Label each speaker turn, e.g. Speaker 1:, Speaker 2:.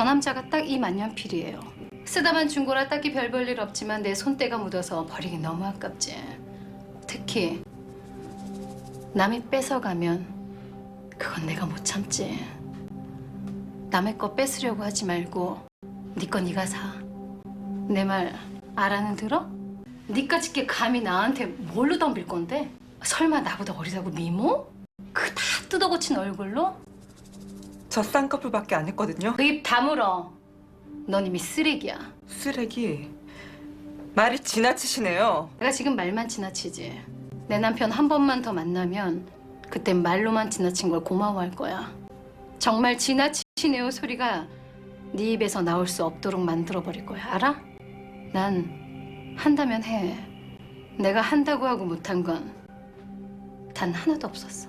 Speaker 1: 저 남자가 딱 이 만년필이에요. 쓰다만 준 거라 딱히 별 볼 일 없지만 내 손때가 묻어서 버리기 너무 아깝지. 특히 남이 뺏어가면 그건 내가 못 참지. 남의 거 뺏으려고 하지 말고 네거 네가 사. 내 말 알아는 들어? 니까짓 게 감히 나한테 뭘로 덤빌 건데? 설마 나보다 어리다고 미모? 그 다 뜯어고친 얼굴로?
Speaker 2: 저 쌍꺼풀밖에 안 했거든요.
Speaker 1: 그 입 다물어. 넌 이미 쓰레기야.
Speaker 2: 쓰레기. 말이 지나치시네요.
Speaker 1: 내가 지금 말만 지나치지. 내 남편 한 번만 더 만나면 그땐 말로만 지나친 걸 고마워할 거야. 정말 지나치시네요 소리가 네 입에서 나올 수 없도록 만들어 버릴 거야. 알아? 난 한다면 해. 내가 한다고 하고 못한 건 단 하나도 없었어.